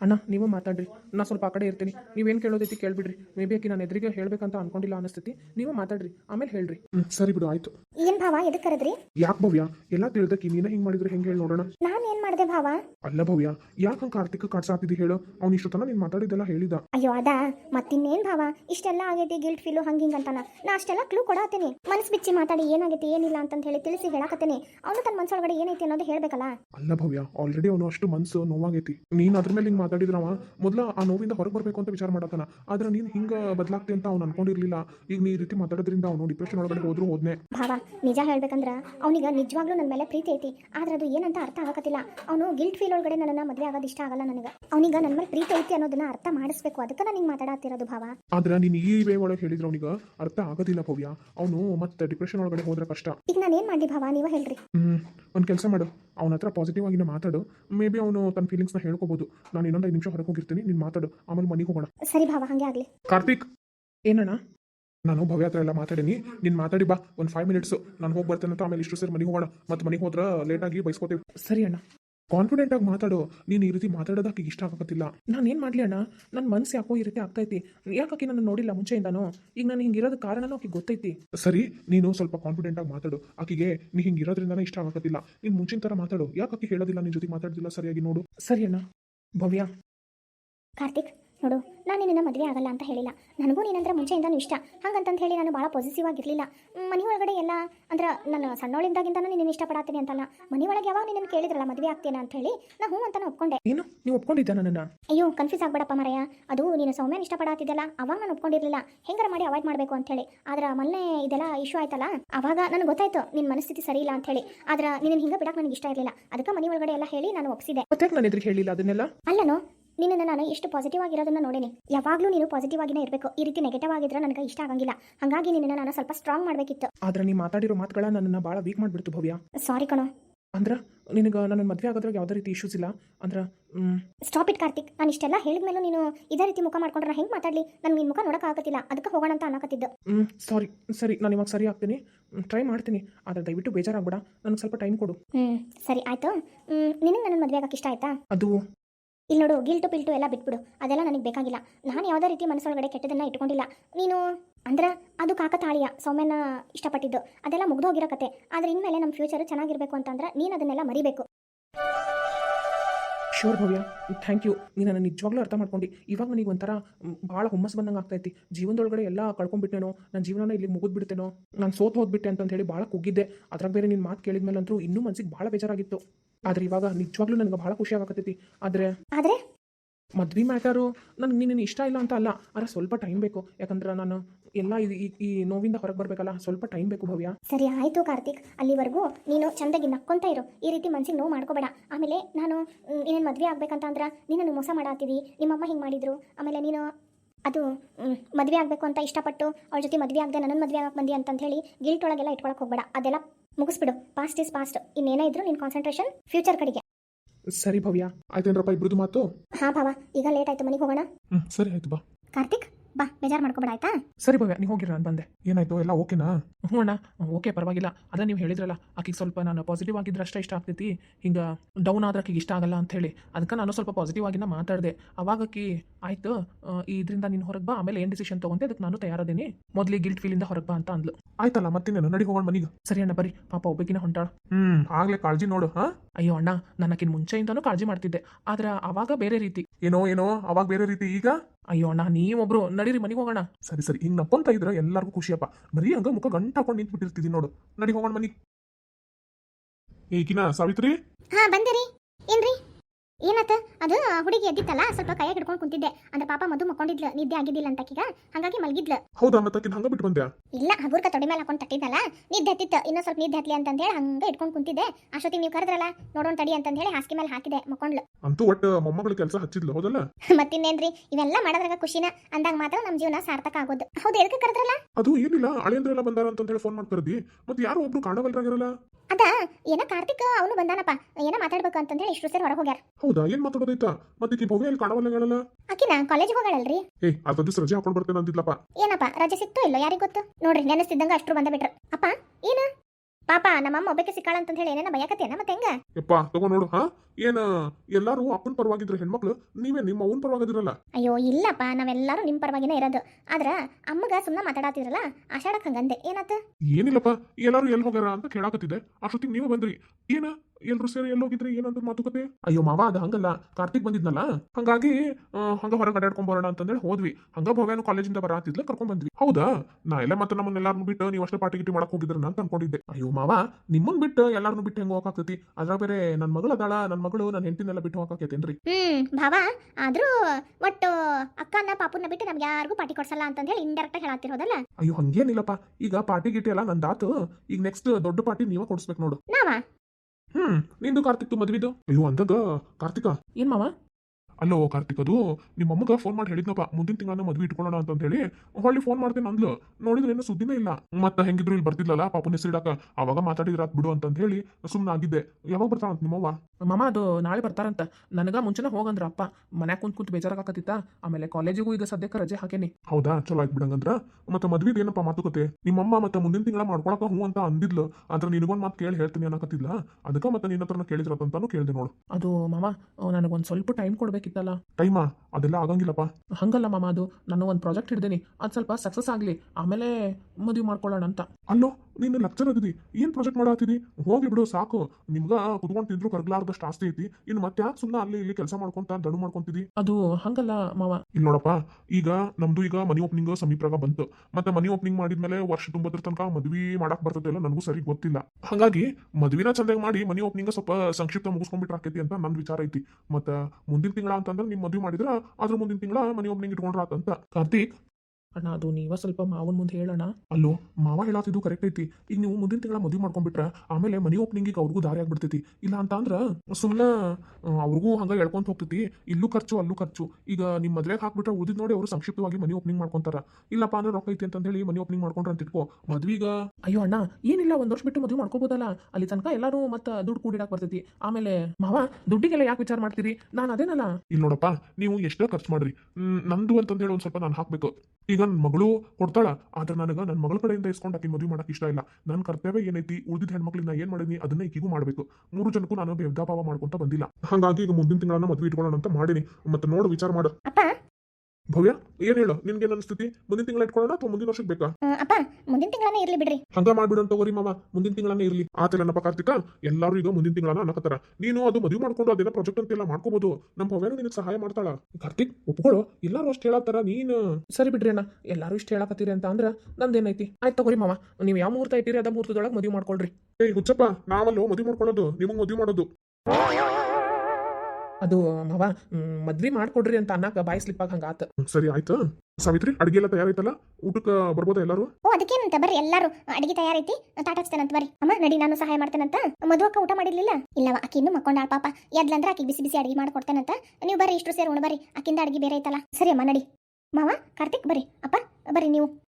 ಅಣ್ಣ ನೀವೇ ಮಾತಾಡ್ರಿ. ನಾ ಸ್ವಲ್ಪ ಆ ಕಡೆ ಇರ್ತೀನಿ. ನೀವೇನು ಕೇಳೋದೈತಿ ಕೇಳ್ಬಿಡ್ರಿ. ಮೇ ಬಿ ಆಕಿ ನಾನು ಎದುರಿಗೆ ಹೇಳ್ಬೇಕಂತ ಅನ್ಕೊಂಡಿಲ್ಲ ಅನಿಸ್ತೈತಿ. ನೀವು ಮಾತಾಡ್ರಿ. ಆಮೇಲೆ ಹೇಳ್ರಿ. ಸರಿ ಬಿಡು ಆಯ್ತು. ಏನ್ ಭಾವ ಎದಕ್ ಕರೆದ್ರಿ? ಯಾಕೆ ಭವ್ಯ? ಎಲ್ಲ ತಿಳಿದಕ್ಕೆ ನೀನ ಹಿಂಗ್ ಮಾಡಿದ್ರೆ ಹೆಂಗ್ ಹೇಳಿ ನೋಡೋಣ? ನಾನು ಏನ್ ಮಾಡಿದೆ ಭಾವ? ಅಲ್ಲ ಭವ್ಯ ಯಾಕೆ ಹಂಗೆ ಕಾರ್ತಿಕ್ ಕಾಡ್ಸಾತಿದ್ದಿ ಹೇಳು? ಅವ್ನು ಇಷ್ಟು ತನ ನೀನು ಮಾತಾಡಿದ್ದೆಲ್ಲ ಹೇಳಿದ. ಅಯ್ಯೋ ಅದ? ಮತ್ತಿನ್ನೇನ್ ಭಾವ? ಇಷ್ಟೆಲ್ಲ ಆಗೈತಿ ಗಿಲ್ಟ್ ಫೀಲು ಹಂಗ ಹಿಂಗ ಅಂತಾನ. ನಾ ಅಷ್ಟೆಲ್ಲ ಕ್ಲೂ ಕೊಡಾತೀನಿ. ಮನ್ಸ್ ಬಿಚ್ಚಿ ಮಾತಾಡಿ ಏನಾಗೈತಿ ಏನಿಲ್ಲ ಅಂತ ಹೇಳಿ ತಿಳಿಸಿ ಹೇಳಾಕತ್ತೀನಿ. ಅವನು ತನ್ನ ಮನ್ಸೊಳಗಡೆ ಏನೈತಿ ಅನ್ನೋದು ಹೇಳ್ಬೇಕಲ್ಲ? ಅಲ್ಲ ಭವ್ಯ ಆಲ್ರೆಡಿ ಅವನು ಅಷ್ಟು ಮನ್ಸು ನೋವಾಗೈತಿ. ನೀನ್ ಅದ್ರ ಮೇಲೆ ಹಿಂಗೆ ಮಾತಾಡಿದ್ರವ ಮೊದಲ ಆ ನೋವಿಂದ ಹೊರಗೆ ಬರಬೇಕು ಅಂತ ವಿಚಾರ ಮಾಡತ್ತಾನ. ಆದ್ರೆ ನೀನು ಹಿಂಗ ಬದಲಾಗ್ತಿ ಅಂತ ಅವ್ನು ಅನ್ಕೊಂಡಿರ್ಲಿಲ್ಲ. ಈಗ ನೀ ಈ ರೀತಿ ಮಾತಾಡೋದ್ರಿಂದ ಅವನು ಡಿಪ್ರೆಷನ್ ಒಳಗಡೆ ಹೋದ್ರು ಹೋದ್ನೆ. ಭಾವ ನಿಜ ಹೇಳ್ಬೇಕಂದ್ರ ಅವನಿಗೆ ನಿಜವಾಗ್ಲೂ ನನ್ನ ಮೇಲೆ ಪ್ರೀತಿ ಐತಿ. ಆದ್ರೆ ಅದು ಏನಂತ ಅರ್ಥ ಆಗಕತ್ತಿಲ್ಲ. ಅವನು ಗಿಲ್ಟ್ ಫೀಲ್ ಒಳಗಡೆ ನನ್ನ ಮದುವೆ ಆಗೋದು ಇಷ್ಟ ಆಗಲ್ಲ ನನಗೆ. ಅವನಿಗೆ ನನ್ನ ಮೇಲೆ ಪ್ರೀತಿ ಐತಿ ಅನ್ನೋದನ್ನ ಅರ್ಥ ಮಾಡಿಸ್ಬೇಕು. ಅದಕ್ಕೆ ನಾನು ಹಿಂಗೆ ಮಾತಾಡತ್ತಿರೋದು ಭಾವ. ಆದ್ರೆ ನೀನು ಈ ವೇ ಒಳಗೆ ಹೇಳಿದ್ರೆ ಅವನಿಗೆ ಅರ್ಥ ಆಗೋದಿಲ್ಲ ಭವ್ಯ. ಅವನು ಮತ್ತೆ ಡಿಪ್ರೆಷನ್ ಒಳಗಡೆ ಹೋದ್ರೆ ಕಷ್ಟ. ಈಗ ನಾನು ಏನು ಮಾಡಲಿ ಭಾವ? ನೀವು ಹೇಳ್ರಿ. ಹ್ಮ್ ಒಂದು ಕೆಲಸ ಮಾಡು. ಅವನ ಹತ್ರ ಪಾಸಿಟಿವ್ ಆಗಿ ಮಾತಾಡು. ಮೇ ಬಿ ಅವನು ತನ್ನ ಫೀಲಿಂಗ್ಸ್ನ ಹೇಳ್ಕೋಬಹುದು ನಾನು ಇನ್ನೊಂದು ಐದು ನಿಮಿಷ ಹೊರಗೆ ಹೋಗಿರ್ತೀನಿ ನೀನು ಮಾತಾಡು. ಆಮೇಲೆ ಮನೆಗೆ ಹೋಗೋಣ. ಸರಿ ಭಾವ ಹಂಗೆ ಆಗ್ಲಿ. ಕಾರ್ತಿಕ್! ಏನಣ್ಣ? ನಾನು ಭವ್ಯ ಹತ್ರ ಎಲ್ಲ ಮಾತಾಡೀನಿ. ನೀನು ಮಾತಾಡಿ ಬಾ ಒಂದು ಫೈವ್ ಮಿನಿಟ್ಸ್ ನಾನು ಹೋಗಿ ಬರ್ತೇನೆ ಅಂತ ಆಮೇಲೆ ಇಷ್ಟು ಸೇರಿ ಮನೆಗೆ ಹೋಗೋಣ. ಮತ್ತೆ ಮನೆಗೆ ಹೋದ್ರೆ ಆಗಿ ಬೈಸ್ಕೋತೀವಿ. ಸರಿ ಅಣ್ಣ. ಕಾನ್ಫಿಡೆಂಟ್ ಆಗಿ ಮಾತಾಡು. ನೀನು ಈ ರೀತಿ ಮಾತಾಡೋದಕ್ಕೆ ಆಕೆಗೆ ಇಷ್ಟ ಆಗತ್ತಿಲ್ಲ ನಾನು ಏನು ಮಾಡಲಿ ಅಣ್ಣ? ನನ್ನ ಮನಸ್ಸು ಯಾಕೋ ಈ ರೀತಿ ಆಗ್ತೈತಿ. ಯಾಕೆ ನನ್ನ ನೋಡಿಲ್ಲ ಮುಂಚೆಯಿಂದಾನು? ಈಗ ನಾನು ಹಿಂಗಿರೋದು ಕಾರಣನೂ ಆಕೆ ಗೊತ್ತೈತಿ. ಸರಿ ನೀನು ಸ್ವಲ್ಪ ಕಾನ್ಫಿಡೆಂಟ್ ಆಗಿ ಮಾತಾಡು. ಆಕೆಗೆ ನೀ ಹಿಂಗಿರೋದ್ರಿಂದನೇ ಇಷ್ಟ ಆಗತ್ತಿಲ್ಲ ನೀನು ಮುಂಚಿನ ಥರ ಮಾತಾಡು. ಯಾಕೆ ಆಕೆ ಹೇಳೋದಿಲ್ಲ? ನಿನ್ನ ಜೊತೆ ಮಾತಾಡೋದಿಲ್ಲ ಸರಿಯಾಗಿ ನೋಡು. ಸರಿ ಅಣ್ಣ. ಭವ್ಯ ಕಾರ್ತಿಕ್ ನೋಡು ನಾನು ನಿನ್ನ ಮದುವೆ ಆಗಲ್ಲ ಅಂತ ಹೇಳಿಲ್ಲ. ನನಗೂ ನೀನಂದ್ರೆ ಮುಂಚೆಯಿಂದನೂ ಇಷ್ಟ. ಹಂಗಂತಂದು ಹೇಳಿ ನಾನು ಭಾಳ ಪಾಸಿಟಿವ್ ಆಗಿರಲಿಲ್ಲ. ಮನೆ ಒಳಗಡೆ ಎಲ್ಲ ಅಂದ್ರೆ ನಾನು ಸಣ್ಣವಳಿಂದಾಗಿಂದನೂ ನಿನ್ನ ಇಷ್ಟಪಡಾತೀನಿ ಅಂತಲ್ಲ ಮನೆ ಒಳಗೆ ಯಾವಾಗ ನಿನ್ನನ್ನು ಕೇಳಿದ್ರಲ್ಲ ಮದುವೆ ಆಗ್ತೇನೆ ಅಂತ ಹೇಳಿ ನಾ ಹ್ಞೂ ಅಂತಾನೆ ಒಪ್ಕೊಂಡೆ. ಏನು? ನೀವು ಒಪ್ಕೊಂಡಿದ್ದ ನನ್ನನ್ನು? ಅಯ್ಯೋ ಕನ್ಫ್ಯೂಸ್ ಆಗ್ಬೇಡಪ್ಪ ಮರಯ್ಯ. ಅದು ನೀನು ಸೌಮ್ಯನ ಇಷ್ಟಪಡಾತಿದ್ದಲ್ಲ ಅವಾಗ ನಾನು ಒಪ್ಕೊಂಡಿರಲಿಲ್ಲ. ಹೆಂಗಾರ ಮಾಡಿ ಅವಾಯ್ಡ್ ಮಾಡಬೇಕು ಅಂತ ಹೇಳಿ ಆದ್ರೆ ಮೊನ್ನೆ ಇದೆಲ್ಲ ಇಶ್ಯೂ ಆಯ್ತಲ್ಲ ಅವಾಗ ನನಗೆ ಗೊತ್ತಾಯ್ತು ನಿನ್ನ ಮನಸ್ಥಿತಿ ಸರಿ ಇಲ್ಲ ಅಂತ ಹೇಳಿ ಆದ್ರೆ ನಿನ್ನ ಹಿಂಗೆ ಬಿಡಕ್ಕೆ ನನಗೆ ಇಷ್ಟ ಇರಲಿಲ್ಲ. ಅದಕ್ಕೆ ಮನೆ ಒಳಗಡೆ ಎಲ್ಲ ಹೇಳಿ ನಾನು ಒಪ್ಸಿದೆ. ಗೊತ್ತಾಗ ನಾನು ಎದುರಿಗೆ ಹೇಳಿಲ್ಲ ಅದನ್ನೆಲ್ಲ? ಅಲ್ಲನೋ ನಿನ್ನನ್ನು ನಾನು ಎಷ್ಟು ಪಾಸಿಟಿವ್ ಆಗಿರೋದನ್ನು ನೋಡೇನಿ. ಯಾವಾಗಲೂ ನೀನು ಪಾಸಿಟಿವ್ ಆಗಿನೇ ಇರಬೇಕು. ಈ ರೀತಿ ನೆಗೆಟಿವ್ ಆಗಿದ್ರೆ ನನಗೆ ಇಷ್ಟ ಆಗಂಗಿಲ್ಲ. ಹಾಗಾಗಿ ನಿನ್ನನ್ನು ನಾನು ಸ್ವಲ್ಪ ಸ್ಟ್ರಾಂಗ್ ಮಾಡಬೇಕಿತ್ತು. ಆದ್ರೆ ನೀ ಮಾತಾಡಿರೋ ಮಾತುಗಳ ನನ್ನನ್ನು ಭಾಳ ವೀಕ್ ಮಾಡಿಬಿಡ್ತು ಭವ್ಯ. ಸಾರಿ ಕಣೋ. ಅಂದ್ರೆ ನಿನಗೆ ನನ್ನ ಮದುವೆ ಆಗೋದ್ರಾಗ ಯಾವುದೇ ರೀತಿ ಇಶ್ಯೂಸ್ ಇಲ್ಲ? ಅಂದ್ರೆ ಸ್ಟಾಪ್ ಇಟ್ ಕಾರ್ತಿಕ್. ನಾನು ಇಷ್ಟೆಲ್ಲ ಹೇಳಿದ್ಮೇಲೆ ನೀನು ಇದೇ ರೀತಿ ಮುಖ ಮಾಡ್ಕೊಂಡ್ರೆ ಹೆಂಗೆ ಮಾತಾಡಲಿ? ನನಗೆ ನಿನ್ನ ಮುಖ ನೋಡೋಕ್ಕಾಗತ್ತಿಲ್ಲ ಅದಕ್ಕೆ ಹೋಗೋಣ ಅಂತ ಅನ್ನಕತ್ತಿದ್ದು. ಹ್ಞೂ ಸಾರಿ ಸರಿ ನಾನು ಇವಾಗ ಸರಿ ಆಗ್ತೀನಿ. ಟ್ರೈ ಮಾಡ್ತೀನಿ. ಆದರೆ ದಯವಿಟ್ಟು ಬೇಜಾರಾಗ್ಬೇಡ. ನನಗೆ ಸ್ವಲ್ಪ ಟೈಮ್ ಕೊಡು. ಹ್ಞೂ ಸರಿ ಆಯಿತು. ನಿನಗೆ ನನ್ನ ಮದುವೆ ಆಗಕ್ಕೆ ಇಷ್ಟ ಆಯ್ತಾ? ಅದು ಇಲ್ಲಿ ನೋಡು ಗಿಲ್ಟು ಪಿಲ್ಟು ಎಲ್ಲ ಬಿಟ್ಬಿಡು. ಅದೆಲ್ಲ ನನಗೆ ಬೇಕಾಗಿಲ್ಲ. ನಾನು ಯಾವುದೇ ರೀತಿ ಮನಸ್ಸೊಳಗಡೆ ಕೆಟ್ಟದನ್ನ ಇಟ್ಕೊಂಡಿಲ್ಲ. ನೀನು? ಅಂದ್ರೆ ಅದು ಕಾಕತಾಳಿಯ, ಸೌಮ್ಯನ ಇಷ್ಟಪಟ್ಟಿದ್ದು. ಅದೆಲ್ಲ ಮುಗ್ದೋಗಿರೋ ಕತೆ. ಆದರೆ ಇನ್ಮೇಲೆ ನಮ್ಮ ಫ್ಯೂಚರ್ ಚೆನ್ನಾಗಿರ್ಬೇಕು ಅಂತಂದ್ರೆ ನೀನು ಅದನ್ನೆಲ್ಲ ಮರಿಬೇಕು. ಶೋರ್ ಭವ್ಯ. ಥ್ಯಾಂಕ್ ಯು ನೀನು ನನ್ನ ನಿಜವಾಗ್ಲೂ ಅರ್ಥ ಮಾಡ್ಕೊಂಡು. ಇವಾಗ ನನಗೆ ಒಂಥರ ಭಾಳ ಹುಮ್ಮಸ್ಸು ಬಂದಂಗೆ ಆಗ್ತೈತಿ. ಜೀವನದೊಳಗಡೆ ಎಲ್ಲ ಕಳ್ಕೊಂಡ್ಬಿಟ್ಟೇನೋ ನನ್ನ ಜೀವನನ ಇಲ್ಲಿ ಮುಗಿದ್ಬಿಡ್ತೇನೋ, ನಾನು ಸೋತ್ ಹೋಗ್ಬಿಟ್ಟೆ ಅಂತ ಹೇಳಿ ಭಾಳ ಕುಗ್ಗಿದ್ದೆ. ಅದ್ರಾಗ ಬೇರೆ ನಿನ್ನ ಮಾತು ಕೇಳಿದ್ಮೇಲೆ ಅಂತೂ ಇನ್ನೂ ಮನ್ಸಿಗೆ ಭಾಳ ಬೇಜಾರಾಗಿತ್ತು. ಆದ್ರೆ ಇವಾಗ ನಿಜವಾಗ್ಲೂ ನನಗೆ ಭಾಳ ಖುಷಿ ಆಗಕತ್ತೈತಿ. ಆದರೆ ಆದರೆ ಮದ್ವೆ ಮ್ಯಾಟರು ನನಗೆ ನಿನ್ನ ಇಷ್ಟ ಇಲ್ಲ ಅಂತ ಅಲ್ಲ. ಆದರೆ ಸ್ವಲ್ಪ ಟೈಮ್ ಬೇಕು. ಯಾಕಂದ್ರೆ ನಾನು ಎಲ್ಲ ಇದು ಈ ಈ ನೋವಿಂದ ಹೊರಗೆ ಬರಬೇಕಲ್ಲ. ಸ್ವಲ್ಪ ಟೈಮ್ ಬೇಕು ಭವ್ಯ. ಸರಿ ಆಯಿತು ಕಾರ್ತಿಕ್. ಅಲ್ಲಿವರೆಗೂ ನೀನು ಚಂದಾಗಿ ನಕ್ಕೊಂತ ಇರು. ಈ ರೀತಿ ಮನ್ಸಿಗೆ ನೋವು ಮಾಡ್ಕೋಬೇಡ. ಆಮೇಲೆ ನಾನು ಏನೇನು ಮದುವೆ ಆಗ್ಬೇಕಂತ ಅಂದ್ರೆ ನೀನು ಮೋಸ ಮಾಡಾತೀವಿ. ನಿಮ್ಮಮ್ಮ ಹಿಂಗೆ ಮಾಡಿದ್ರು. ಆಮೇಲೆ ನೀನು ಅದು ಮದುವೆ ಆಗಬೇಕು ಅಂತ ಇಷ್ಟಪಟ್ಟು ಅವ್ರ ಜೊತೆ ಮದುವೆ ಆಗದೆ ನನ್ನ ಮದುವೆ ಆಗಕ್ಕೆ ಬಂದಿ ಅಂತಂತ ಹೇಳಿ ಗಿಲ್ಟ್ ಒಳಗೆಲ್ಲ ಇಟ್ಕೊಳಕ್ಕೆ ಹೋಗಬೇಡ. ಅದೆಲ್ಲ ಮುಗಿಸ್ಬಿಡು. ಪಾಸ್ಟ್ ಇಸ್ ಪಾಸ್ಟ್ ಇನ್ನೇನೇ ಇದ್ರು ನಿನ್ನ ಕಾನ್ಸಂಟ್ರೇಷನ್ ಫ್ಯೂಚರ್ ಕಡೆಗೆ. ಸರಿ ಭವ್ಯ. ಆಯ್ತೇನ್ರಪ್ಪ ಇಬ್ರದ್ದು ಮಾತು? ಹಾ ಭಾವ ಈಗ ಲೇಟ್ ಆಯ್ತು ಮನೆಗೆ ಹೋಗೋಣ? ಹ್ಞೂ ಸರಿ ಆಯ್ತು ಬಾ. ಕಾರ್ತಿಕ್? ಬಾ ಬೇಜಾರು ಮಾಡ್ಕೋಬೇಡ ಆಯ್ತಾ? ಸರಿ ಭವ್ಯ ನೀವು ಹೋಗಿರ ನಾನು ಬಂದೆ. ಏನಾಯ್ತು? ಎಲ್ಲ ಓಕೆನಾ? ಹ್ಞೂ ಅಣ್ಣ ಓಕೆ ಪರವಾಗಿಲ್ಲ. ಅದೇ ನೀವು ಹೇಳಿದ್ರಲ್ಲ ಆಕಿಗೆ ಸ್ವಲ್ಪ ನಾನು ಪಾಸಿಟಿವ್ ಆಗಿದ್ರೆ ಅಷ್ಟೇ ಇಷ್ಟ ಆಗ್ತೈತಿ. ಹಿಂಗೆ ಡೌನ್ ಆದ್ರೆ ಆಕಿಗೆ ಇಷ್ಟ ಆಗಲ್ಲ ಅಂತ ಹೇಳಿ. ಅದಕ್ಕೆ ನಾನು ಸ್ವಲ್ಪ ಪಾಸಿಟಿವ್ ಆಗಿನ ಮಾತಾಡಿದೆ. ಅವಾಗ ಆಕಿ ಆಯ್ತು ಇದರಿಂದ ನೀನು ಹೊರಗೆ ಬಾ ಆಮೇಲೆ ಏನು ಡಿಸಿಷನ್ ತೊಗೊಂತೆ? ಅದಕ್ಕೆ ನಾನು ತಯಾರದೇನಿ. ಮೊದಲಿಗೆ ಗಿಲ್ಟ್ ಫೀಲಿಂದ ಹೊರಗೆ ಬಾ ಅಂತ ಅಂದ್ಲು. ಆಯ್ತಲ್ಲ ಮತ್ತಿನ್ನೇನು? ನಡಿ ಹೋಗೋಣ ಮನೆಗೆ. ಸರಿ ಅಣ್ಣ ಬರಿ ಪಾಪ ಒಬ್ಬಕಿನ ಹೊಂಟಾಳ. ಹ್ಞೂ ಆಗ್ಲೇ ಕಾಳಜಿ ನೋಡು ಹಾ? ಅಯ್ಯೋ ಅಣ್ಣ ನನಕಿನ ಮುಂಚೆಯಿಂದನೂ ಕಾಳಜಿ ಮಾಡ್ತಿದ್ದೆ. ಆದ್ರೆ ಅವಾಗ ಬೇರೆ ರೀತಿ. ಏನೋ ಏನೋ, ಅವಾಗ ಬೇರೆ ರೀತಿ ಈಗ? ಅಯ್ಯೋ ಅಣ್ಣ ನೀವೊಬ್ರು ನಡೀರಿ, ಮನೆಗೆ ಹೋಗೋಣ. ಸರಿ ಸರಿ, ಹಿಂಗ್ ನಪ್ಪಂತ ಇದ್ರೆ ಎಲ್ಲರಿಗೂ ಖುಷಿಯಪ್ಪ. ಬರೀ ಹಂಗ ಮುಖ ಗಂಟ ಹಾಕೊಂಡು ನಿಂತ್ಬಿಟ್ಟಿರ್ತಿದಿ ನೋಡು. ನಡಿ ಹೋಗೋಣ ಮನಿ ಏಕಿನ ಸಾವಿತ್ರಿ? ಹಾ ಬಂದಿರಿ ಏನ್ರಿ? ಏನಾತ? ಅದು ಹುಡುಗಿ ಎದ್ದಿತ್ತಲ್ಲ ಸ್ವಲ್ಪ ಕೈಯಾಗ ಹಿಡ್ಕೊಂಡು ಕುಂತಿದ್ದೆ. ಅಂದ್ರೆ ಪಾಪ ಮದು ಮಕ್ಕೊಂಡಿದ್ಲು ನಿದ್ದೆ ಆಗಿದ್ದಿಲ್ಲ ಅಂತ ಈಗ. ಹಂಗಾಗಿ ಮಲಗಿದ್ಲು. ಹೌದಾ ಮತ್ತಕಿನ ಹಂಗ ಬಿಟ್ಟು ಬಂದ್ಯಾ? ಇಲ್ಲ ಹಗುರ್ಕ ತೊಡೆ ಮೇಲೆ ಹಾಕೊಂಡು ತಟ್ಟಿದ್ನಲ್ಲ ನಿದ್ದೆ ಹತ್ತಿತ್ತು. ಇನ್ನೂ ಸ್ವಲ್ಪ ನಿದ್ದೆ ಹತ್ಲಿ ಅಂತ ಹೇಳಿ ಹಂಗ ಇಟ್ಕೊಂಡು ಕುಂತಿದ್ದೆ. ಅಷ್ಟೊತ್ತಿ ನೀವು ಕರೆದ್ರಲ್ಲ ನೋಡೋಣ ತಡಿ ಅಂತ ಹೇಳಿ ಹಾಸಿಗೆ ಮೇಲೆ ಹಾಕಿದೆ ಮಕ್ಕೊಂಡ್ಲು ಅಂತೂ ಒಟ್ಟು ಮೊಮ್ಮಗಳ ಕೆಲಸ ಹಚ್ಚಿದ್ಲು ಹೌದಲ್ಲ? ಮತ್ತಿನ್ನೇನ್ರಿ ಇವೆಲ್ಲ ಮಾಡೋದ್ರಾಗ ಖುಷಿನ. ಅಂದಾಗ ಮಾತ್ರ ನಮ್ಮ ಜೀವನ ಸಾರ್ಥಕ ಆಗೋದು. ಹೌದು ಎದಕ್ಕೆ ಕರೆದ್ರಲ್ಲ? ಅದು ಏನಿಲ್ಲ ಅಳಿಯಂದ್ರೆಲ್ಲ ಬಂದಾರ ಅಂತ ಹೇಳಿ ಫೋನ್ ಮಾಡಿ ಕರ್ದಿ. ಮತ್ತೆ ಯಾರು ಒಬ್ರು ಕಾಣವಲ್ರಾಗಿರಲ್ಲ? ಅದ ಏನ ಕಾರ್ತಿಕ್ ಅವನು ಬಂದಾನಪ್ಪ. ಏನ ಮಾತಾಡ್ಬೇಕು ಅಂತಂದ್ರೆ ಹೇಳಿ ಇಷ್ಟು ಸರಿ ಹೊರಗೆ ಹೋಗ್ಯಾರ. ಹೌದಾ? ಏನ್ ಮಾತಾಡೋದೈತಾ ಮತ್ತೆ ಭವ್ಯ ಅಲ್ಲಿ ಕಾಣವಲ್ಲ ಹೇಳಲ್ಲ? ಕಾಲೇಜ್ ಹೋಗಾಳಲ್ರಿ? ಏ ಅರ್ಧ ದಿವಸ ರಜೆ ಹಾಕೊಂಡ್ ಬರ್ತೇನೆ ಅಂದಿದ್ಲಪ್ಪ. ಏನಪ್ಪ ರಜೆ ಸಿಕ್ತೋ ಇಲ್ಲ ಯಾರಿಗ್ ಗೊತ್ತು? ನೋಡ್ರಿ ನೆನಸ್ತಿದ್ದಂಗ ಅಷ್ಟ್ರು ಬಂದ ಬಿಟ್ರು ಅಪ್ಪ ಏನ? ಪಾಪ ನಮ್ಮಮ್ಮ ಒಬ್ಬಕ್ಕೆ ಸಿಕ್ಕಾಳ ಅಂತ ಹೇಳಿ ಏನೇನ ಭಯಕತ್ತೇನ ಮತ್ತೆ ಹೆಂಗ? ಯಪ್ಪ ತಗೋ ನೋಡು ಹಾ? ಏನ ಎಲ್ಲಾರು ಅಪ್ಪನ ಪರವಾಗಿದ್ರೆ ಹೆಣ್ಮಕ್ಳು ನೀವೇ ನಿಮ್ಮ ಅವನ ಪರವಾಗಿದ್ರಲ್ಲ. ಅಯ್ಯೋ ಇಲ್ಲಪ್ಪ ನಾವೆಲ್ಲರೂ ನಿಮ್ಮ ಪರವಾಗಿನೇ ಇರೋದು. ಆದ್ರ ಅಮ್ಮಗ ಸುಮ್ಮನೆ ಮಾತಾಡತ್ತಿರಲ್ಲ ಆಷಾಢಕ್ ಹಂಗಂದೆ. ಏನಾತ? ಏನಿಲ್ಲಪ್ಪ ಎಲ್ಲಾರು ಎಲ್ಲಿ ಹೋಗ್ಯಾರ ಅಂತ ಕೇಳಾಕತ್ತಿದ್ದೆ. ಅಷ್ಟೊತ್ತಿಗೆ ನೀವು ಬಂದ್ರಿ. ಏನ ಎಲ್ರು ಸೇರಿ ಎಲ್ಲೋಗಿದ್ರಿ ಏನಂತ ಮಾತುಕತೆ? ಅಯ್ಯೋ ಮಾವ ಅದು ಹಂಗಲ್ಲ. ಕಾರ್ತಿಕ್ ಬಂದಿದ್ನಲ್ಲ? ಹಂಗಾಗಿ ಹಂಗ ಹೊರಗೆ ಅಡ್ಯಾಡ್ಕೊಂಡ್ ಬರೋಣ ಅಂತಂದೇಳಿ ಹೋದ್ವಿ. ಹಂಗ ಭವ್ಯಾನು ಕಾಲೇಜಿಂದ ಬರಾತಿದ್ಲ ಕರ್ಕೊಂಡ್ ಬಂದ್ವಿ. ಹೌದಾ? ನಾ ಎಲ್ಲ ಮತ್ತೆ ನಮ್ಮನ್ನೆಲ್ಲಾರನ್ನು ಬಿಟ್ಟು ನೀವು ಅಷ್ಟೇ ಪಾರ್ಟಿ ಗಿಟಿ ಮಾಡಕ್ ಹೋಗಿದ್ರ ಅಂತ ಅನ್ಕೊಂಡಿದ್ದೆ. ಅಯ್ಯೋ ಮಾವ ನಿಮ್ಮನ್ ಬಿಟ್ಟು ಎಲ್ಲಾರನ್ನು ಬಿಟ್ಟು ಹೆಂಗ್ ಹೋಗಾಕತಿ ಅದ್ರಾಗ ಬೇರೆ ನನ್ನ ಮಗಳು ಅದಾಳ ನನ್ನ ಮಗಳು ನನ್ನ ಹೆಂಡತಿನೆಲ್ಲ ಬಿಟ್ಟು ಹೋಗಾಕೇತೇನ್ರಿ ಹ್ಮ್ ಭಾವ ಆದ್ರೂ ಒಟ್ಟು ಅಕ್ಕನ ಪಾಪುನ ಬಿಟ್ಟು ನಮ್ಗೆ ಯಾರಿಗೂ ಪಾರ್ಟಿ ಕೊಡ್ಸಲ್ಲ ಅಂತಂದ್ ಹೇಳಿ ಇಂಡೈರೆಕ್ಟ್ ಹೇಳತ್ತಿರೋದಲ್ಲ ಅಯ್ಯೋ ಹಂಗೇನಿಲ್ಲಪ್ಪ. ಈಗ ಪಾರ್ಟಿ ಗಿಟಿ ಎಲ್ಲ ನಂದಾತು. ಈಗ ನೆಕ್ಸ್ಟ್ ದೊಡ್ಡ ಪಾರ್ಟಿ ನೀವ ಕೊಡಿಸ್ಬೇಕು ನೋಡು. ನಾವ? ಹ್ಮ್ ನಿಂದು ಕಾರ್ತಿಕ್ ಮದ್ವಿದು? ಅಯ್ಯೋ ಅಂದಾಗ ಕಾರ್ತಿಕ. ಏನ್ ಮಾವ? ಅಲ್ಲೋ ಕಾರ್ತಿಕ್ ಅದು ನಿಮ್ಮ ಅಮ್ಮಗ ಫೋನ್ ಮಾಡಿ ಹೇಳಿದ್ನಪ್ಪ. ಮುಂದಿನ ತಿಂಗಳ ಮದ್ವೆ ಇಟ್ಕೊಳ್ಳೋಣ ಅಂತ ಹೇಳಿ ಹೊಳ್ಳಿ ಫೋನ್ ಮಾಡ್ತೀನಿ ಅಂದ್ಲು ನೋಡಿದ್ರೆ ಏನೋ ಸುದ್ದಿನೇ ಇಲ್ಲ. ಮತ್ತೆ ಹೆಂಗಿದ್ರು ಇಲ್ಲಿ ಬರ್ತಿದ್ಲಲ್ಲ ಪಾಪನ ಹೆಸರಿಡಾಕ. ಅವಾಗ ಮಾತಾಡಿದ್ರಾತ್ ಬಿಡು ಅಂತ ಹೇಳಿ ಸುಮ್ಮನೆ ಆಗಿದ್ದೆ ಯಾವಾಗ ಬರ್ತಾಳಂತ ನಿಮ್ಮವ್ವ ಮಮ್ಮ ಅದು ನಾಳೆ ಬರ್ತಾರಂತ. ನನಗ ಮುಂಚೆನ ಹೋಗಂದ್ರ ಅಪ್ಪ ಮನ್ಯಾಗ ಕುಂತ್ ಕುಂತ್ ಬೇಜಾರಾಗತ್ತಿತ್ತ ಆಮೇಲೆ ಕಾಲೇಜಿಗೂ ಈಗ ಸದ್ಯಕ್ಕೆ ರಜೆ ಹಾಕೇನಿ. ಹೌದಾ? ಚಲೋ ಆಯ್ತು ಬಿಡಂಗಂದ್ರ. ಮತ್ತೆ ಮದ್ವಿ ಏನಪ್ಪ ಮಾತುಕತೆ? ನಿಮ್ಮಮ್ಮ ಮತ್ತೆ ಮುಂದಿನ ತಿಂಗಳ ಮಾಡ್ಕೊಳಕ ಹ್ಞೂ ಅಂತ ಅಂದಿದ್ಲು. ಆದ್ರೆ ನಿನಗೊಂದು ಮಾತು ಕೇಳಿ ಹೇಳ್ತೀನಿ ಅನ್ನಕತ್ತಿದ್ಲ? ಅದಕ್ಕೆ ಮತ್ತೆ ನಿನ್ನ ಹತ್ರನ ಕೇಳಿದ್ರತಂತಾನು ಕೇಳಿದೆ ನೋಡು. ಅದು ಮಾಮ ನನಗೊಂದು ಸ್ವಲ್ಪ ಟೈಮ್ ಕೊಡ್ಬೇಕಿತ್ತಲ್ಲ ಟೈಮಾ? ಅದೆಲ್ಲ ಆಗಂಗಿಲ್ಲಪ್ಪ. ಹಂಗಲ್ಲ ಮಾಮ ಅದು ನಾನು ಒಂದು ಪ್ರಾಜೆಕ್ಟ್ ಹಿಡ್ದೀನಿ. ಅದು ಸ್ವಲ್ಪ ಸಕ್ಸಸ್ ಆಗಲಿ. ಆಮೇಲೆ ಮದುವೆ ಮಾಡ್ಕೊಳ್ಳೋಣ ಅಂತ ಅಲ್ಲೋ ನೀನು ಲೆಕ್ಚರ್ ಅದಿದಿ ಏನ್ ಪ್ರಾಜೆಕ್ಟ್ ಮಾಡಾತಿದಿ ಹೋಗಿ ಬಿಡು ಸಾಕು. ನಿಮ್ಗ ಕುತ್ಕೊಂಡು ತಿಂದ್ರು ಕರ್ಗ್ಲಾರ್ದಷ್ಟು ಆಸ್ತಿ ಐತಿ. ಇನ್ನು ಮತ್ತೆ ಯಾಕೆ ಸುಮ್ಮನೆ ಅಲ್ಲಿ ಇಲ್ಲಿ ಕೆಲಸ ಮಾಡ್ಕೊಂತ ದಡು ಮಾಡ್ಕೊಂತಿದಿ ಅದು ಹಂಗಲ್ಲ ಮಾವ. ಇಲ್ಲಿ ನೋಡಪ್ಪ ಈಗ ನಮ್ದು ಈಗ ಮನಿ ಓಪನಿಂಗ್ ಸಮೀಪ್ರಾಗ ಬಂತು. ಮತ್ತೆ ಮನಿ ಓಪನಿಂಗ್ ಮಾಡಿದ್ಮೇಲೆ ವರ್ಷ ತುಂಬದ್ರ ತನಕ ಮದ್ವಿ ಮಾಡಕ್ ಬರ್ತದೆ ಇಲ್ಲ ನನಗೂ ಸರಿ ಗೊತ್ತಿಲ್ಲ. ಹಾಗಾಗಿ ಮದ್ವಿನ ಚಂದಾಗಿ ಮಾಡಿ ಮನಿ ಓಪನಿಂಗ್ ಸ್ವಲ್ಪ ಸಂಕ್ಷಿಪ್ತ ಮುಗಿಸ್ಕೊಂಡ್ಬಿಟ್ರೆ ಆಕೈತಿ ಅಂತ ನನ್ನ ವಿಚಾರ ಐತಿ. ಮತ್ತ ಮುಂದಿನ ತಿಂಗಳ ಅಂತಂದ್ರೆ ನಿಮ್ ಮದ್ವಿ ಮಾಡಿದ್ರ ಅದ್ರ ಮುಂದಿನ ತಿಂಗಳ ಮನಿ ಓಪನಿಂಗ್ ಇಟ್ಕೊಂಡ್ರ ಅಂತ ಕಾರ್ತಿಕ್ ಅಣ್ಣ ಅದು ನೀವ ಸ್ವಲ್ಪ ಮಾವನ ಮುಂದೆ ಹೇಳೋಣ ಅಲ್ಲೋ ಮಾವ ಹೇಳಾತಿದ್ದು ಕರೆಕ್ಟ್ ಐತಿ. ಈಗ ನೀವು ಮುಂದಿನ ತಿಂಗಳ ಮದುವೆ ಮಾಡ್ಕೊಂಡ್ಬಿಟ್ರೆ ಆಮೇಲೆ ಮನಿ ಓಪನಿಂಗಿಗೆ ಅವ್ರಿಗೂ ದಾರಿ ಆಗ್ಬಿಡ್ತೈತಿ. ಇಲ್ಲ ಅಂತ ಅಂದ್ರ ಸುಮ್ಮನೆ ಅವ್ರಿಗೂ ಹಂಗೆ ಹೇಳ್ಕೊಂತ ಹೋಗ್ತೈತಿ. ಇಲ್ಲೂ ಖರ್ಚು ಅಲ್ಲೂ ಖರ್ಚು. ಈಗ ನಿಮ್ಮ ಮದ್ವೆಗೆ ಹಾಕ್ಬಿಟ್ರೆ ಉಳಿದ್ ನೋಡಿ ಅವರು ಸಂಕ್ಷಿಪ್ತವಾಗಿ ಮನಿ ಓಪನಿಂಗ್ ಮಾಡ್ಕೊಂತಾರ. ಇಲ್ಲಪ್ಪ ಅಂದ್ರೆ ರೊಕ್ಕ ಐತಿ ಅಂತ ಹೇಳಿ ಮನಿ ಓಪನಿಂಗ್ ಮಾಡ್ಕೊಂಡ್ರೆ ಅಂತ ಇಟ್ಕೋ. ಮದ್ವಿಗ ಅಯ್ಯೋ ಅಣ್ಣ ಏನಿಲ್ಲ ಒಂದು ವರ್ಷ ಬಿಟ್ಟು ಮದುವೆ ಮಾಡ್ಕೋಬೋದಲ್ಲ. ಅಲ್ಲಿ ತನಕ ಎಲ್ಲರೂ ಮತ್ತೆ ದುಡ್ಡು ಕೂಡಿಡಕ್ ಬರ್ತೈತಿ. ಆಮೇಲೆ ಮಾವ ದುಡ್ಡಿಗೆಲ್ಲ ಯಾಕೆ ವಿಚಾರ ಮಾಡ್ತೀರಿ? ನಾನು ಅದೇನಲ್ಲ. ಇಲ್ಲಿ ನೋಡಪ್ಪ ನೀವು ಎಷ್ಟೋ ಖರ್ಚು ಮಾಡ್ರಿ. ನಂದು ಅಂತಂದು ಹೇಳಿ ಒಂದು ಸ್ವಲ್ಪ ನಾನು ಹಾಕ್ಬೇಕು. ಈಗ ನನ್ನ ಮಗಳು ಕೊಡ್ತಾಳ. ಆದ್ರೆ ನನಗೆ ನನ್ನ ಮಗಳ ಕಡೆಯಿಂದ ಇಸ್ಕೊಂಡು ಆಕಿ ಮದುವೆ ಮಾಡಕ್ಕೆ ಇಷ್ಟ ಇಲ್ಲ. ನನ್ನ ಕರ್ತವ್ಯ ಏನೈತಿ? ಉಳಿದಿದ್ದ ಹೆಣ್ಮಕ್ಳಿಗೆ ನಾ ಏನು ಮಾಡಿದ್ನಿ ಅದನ್ನ ಈಗಿಗೂ ಮಾಡಬೇಕು. ಮೂರು ಜನಕ್ಕೂ ನಾನು ಭೇದಭಾವ ಮಾಡ್ಕೊಂತ ಬಂದಿಲ್ಲ. ಹಾಗಾಗಿ ಈಗ ಮುಂದಿನ ತಿಂಗಳನ್ನ ಮದುವೆ ಇಟ್ಕೊಳ್ಳೋಣ ಅಂತ ಮಾಡಿನಿ. ಮತ್ತೆ ನೋಡು, ವಿಚಾರ ಮಾಡು. ಭವ್ಯ ಏನ್ ಹೇಳು? ನಿನ್ಗೆ ಅನಿಸ್ತತಿ ಮುಂದಿನ ತಿಂಗಳ ಇಟ್ಕೊಳ್ಳೋಣ ಅಥವಾ ಮುಂದಿನ ವರ್ಷಕ್ಕೆ ಬೇಕಾ? ಆ, ಅಪ್ಪ ಮುಂದಿನ ತಿಂಗಳನ್ನ ಇರ್ಲಿ ಬಿಡ್ರಿ. ಹಂಗ ಮಾಡ್ಬಿಡು ಅಂತ ತಗೋರಿ ಮಾವ. ಮುಂದಿನ ತಿಂಗಳನ್ನ ಇರ್ಲಿ. ಆತೇನಪ್ಪ ಕಾರ್ತಿಕ ಎಲ್ಲಾರು ಈಗ ಮುಂದಿನ ತಿಂಗಳನ್ನ ಅನ್ನಕತ್ತಾರ. ನೀನು ಅದು ಮದುವೆ ಮಾಡ್ಕೊಂಡು ಅದೇನೋ ಪ್ರಾಜೆಕ್ಟ್ ಅಂತೆಲ್ಲ ಮಾಡ್ಕೋಬಹುದು ನಮ್ಮ ಭವ್ಯನು ನಿನಗೆ ಸಹಾಯ ಮಾಡ್ತಾಳ. ಕಾರ್ತಿಕ್ ಒಪ್ಕೊಳ್ಳೋ? ಎಲ್ಲಾರು ಅಷ್ಟು ಹೇಳತ್ತಾರ ನೀನು? ಸರಿ ಬಿಡ್ರಿ ಅಣ್ಣ. ಎಲ್ಲಾರು ಇಷ್ಟ ಹೇಳಕತ್ತೀರಿ ಅಂತ ಅಂದ್ರೆ ನಂದೇನೈತಿ? ಆಯ್ತು ತಗೋರಿ ಮಾವ. ನೀವು ಯಾವ ಮುಹೂರ್ತ ಇಟ್ಟಿರಿ ಅದ ಮುಹೂರ್ತದೊಳಗೆ ಮದುವೆ ಮಾಡ್ಕೊಳ್ರಿ. ಏಯ್ ಹುಚ್ಚಪ್ಪ ನಾವಲ್ಲೋ ಮದುವೆ ಮಾಡ್ಕೊಳ್ಳೋದು. ನಿಮಗೆ ಮದುವೆ ಮಾಡೋದು. ಅದು ಮಾವ ಮದ್ವಿ ಮಾಡ್ಕೊಡ್ರಿ ಅಂತ ಅನ್ನಕ ಬಾಯಿ ಸ್ಲಿಪ್ ಆಗ ಹಂಗಾತ. ಸರಿ ಆಯ್ತು. ಸಾವಿತ್ರಿ ಅಡಿಗೆ ಎಲ್ಲ ತಯಾರೈತಲ್ಲ ಊಟಕ್ಕೆ ಬರ್ಬೋದಾ ಎಲ್ಲರೂ? ಓ ಅದಕ್ಕೇನಂತ ಬರ್ರಿ ಎಲ್ಲಾರು. ಅಡಿಗೆ ತಯಾರೈತಿ ತಾಟ ಅಂತ ಬರ್ರಿ. ಅಮ್ಮ ನಡಿ ನಾನು ಸಹಾಯ ಮಾಡ್ತೇನಂತ. ಮದುವಕ್ಕ ಊಟ ಮಾಡಿರ್ಲಿಲ್ಲ? ಇಲ್ಲವ ಆಕಿ ಇನ್ನೂ ಮಕ್ಕೊಂಡಾಳ ಪಾಪ. ಎದ್ಲಂದ್ರ ಆಕಿ ಬಿಸಿ ಬಿಸಿ ಅಡಿಗೆ ಮಾಡ್ಕೊಡ್ತೇನಂತ. ನೀವು ಬರ್ರಿ ಇಷ್ಟು ಸೇರಿ ಉಣ ಬರ್ರಿ. ಆಕಿಂದ ಅಡಿಗೆ ಬೇರೆ ಐತಲ್ಲ. ಸರಿ ಅಮ್ಮ ನಡಿ. ಮಾವ ಕಾರ್ತಿಕ್ ಬರ್ರಿ. ಅಪ್ಪ ಬರ್ರಿ ನೀವು.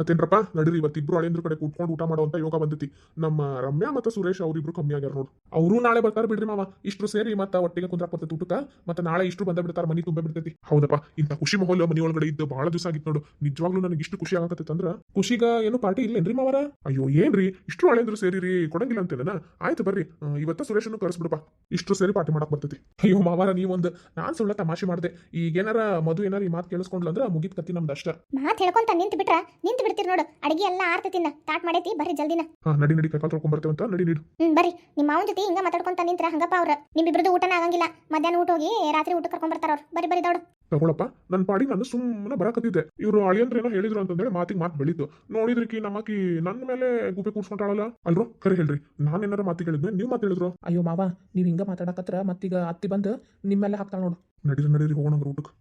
ಮತ್ತೇನ್ರಪ್ಪ ನಡೀರಿ, ಇವತ್ತಿಬ್ರು ಹಳೇಂದ್ರ ಕಡೆ ಕೂತ್ಕೊಂಡು ಊಟ ಮಾಡುವಂತ ಯೋಗ ಬಂದೈತಿ. ನಮ್ಮ ರಮ್ಯಾ ಮತ್ತು ಸುರೇಶ್ ಅವರಿಬ್ರು ಕಮ್ಮಿ ಆಗ್ಯಾರ ನೋಡು. ಅವರು ನಾಳೆ ಬರ್ತಾರೆ ಬಿಡ್ರಿ ಮಾವ. ಇಷ್ಟು ಸೇರಿ ಮತ್ತೆ ಒಟ್ಟಿಗೆ ಕುಂದ್ರಾಕ್ ಬರ್ತೈತಿ ಊಟಕ್ಕ. ಮತ್ತೆ ನಾಳೆ ಇಷ್ಟು ಬಂದ ಬಿಡ್ತಾರ, ಮನಿ ತುಂಬ ಬಿಡ್ತೈತಿ. ಹೌದಪ್ಪ, ಇಂಥ ಖುಷಿ ಮಹೋಲ್ ಮನಿ ಒಳಗಡೆ ಇದ್ದು ಬಹಳ ದಿವಸ ಆಗಿತ್ತು ನೋಡು. ನಿಜವಾಗ್ಲೂ ನನಗೆ ಇಷ್ಟು ಖುಷಿ ಆಗತ್ತೆ ಅಂದ್ರ, ಖುಷಿಗ ಏನು ಪಾರ್ಟಿ ಇಲ್ಲೇನ್ರಿ ಮಾವರ? ಅಯ್ಯೋ, ಏನ್ರಿ? ಇಷ್ಟು ಸೇರಿ ರೀ ಕೊಡಂಗಿಲ್ಲ ಅಂತೇನ ಆಯ್ತು ಬರ್ರಿ ಇವತ್ತ ಸುರೇಶನ್ನು ಕರೆಸ್ಬಿಡಪ್ಪ. ಇಷ್ಟು ಸೇರಿ ಪಾರ್ಟಿ ಮಾಡಕ್ ಬರ್ತೈತಿ. ಅಯ್ಯೋ ಮಾವಾರ, ನೀವೊಂದು, ನಾನ್ ಸುಳ್ಳ ತಮಾಷೆ ಮಾಡಿದೆ. ಈಗೇನಾರ ಮಧು ಏನಾರ ಈ ಮಾತು ಕೇಳಿಸ್ಕೊಂಡ್ಲಂದ್ರ ಮುಗಿತ್ ಕತ್ತಿ ನಮ್ದು ಅಷ್ಟ ಮಾತು ಹೇಳ್ಕೊಂತ ನಿಂತು ಬಿಟ್ರ ನಿಂತು ಬಿಡ್ತೀರಿ ನೋಡು. ಅಡಿಗೆ ಎಲ್ಲ ತಿನ್ನ. ತಾಟ್ ಮಾಡೈತಿ ಬರ್ರಿ ಜಲ್ದಿನ. ಹಾ ನಡಿ ನಡಿ ಕೈಕಾಲ್ ತೊಳ್ಕೊಂಡ್ ಬರ್ತೇವೆ ಅಂತ ನಡಿ ನೀಡು. ಹ್ಮ್ ಬರ್ರಿ. ನಿಮ್ಮ ಮಾವನ ಜೊತೆ ಹಿಂಗ ಮಾತಾಡ್ಕೊಂತ ನಿಂತ್ರ ಹಂಗಪ್ಪ ಅವ್ರ. ನಿಮ್ಮಿಬ್ರದ್ದು ಊಟನ ಆಗಂಗಿಲ್ಲ. ಮಧ್ಯಾಹ್ನ ಊಟ ಹೋಗಿ ರಾತ್ರಿ ಊಟ ಕರ್ಕೊಂಡ್ ಬರ್ತಾರ ಅವ್ರು. ಬರ್ರಿ ಬರ್ರಿ ದೌಡು. ತಗೊಳಪ್ಪ ನನ್ನ ಪಾಡಿ ನಾನು ಸುಮ್ಮನೆ ಬರಾಕತ್ತಿದ್ದೆ ಇವರು ಅಳಿಯಂದ್ರೇನೋ ಹೇಳಿದ್ರು ಅಂತಂದೇಳಿ ಮಾತಿಗೆ ಮಾತು ಬೆಳೀತು. ನೋಡಿದ್ರಿಕಿ ನಮ್ಮಕಿ ನನ್ನ ಮೇಲೆ ಗುಪೆ ಕೂರ್ಸ್ಕೊಂಡಾಳಲ್ಲ ಅಲ್ರೋ? ಕರೆ ಹೇಳ್ರಿ. ನಾನು ಏನಾರ ಮಾತಿಗೆ ಹೇಳಿದ್ನೆ ನೀವು ಮಾತು ಹೇಳಿದ್ರು? ಅಯ್ಯೋ ಮಾವ ನೀವು ಹಿಂಗ ಮಾತಾಡಕತ್ರ ಮತ್ತೀಗ ಅತ್ತಿ ಬಂದು ನಿಮ್ಮೆಲ್ಲ ಹಾಕ್ತಾಳ ನೋಡು. ನಡೀರಿ ನಡೀರಿ ಹೋಗೋಣ ಊಟಕ್ಕೆ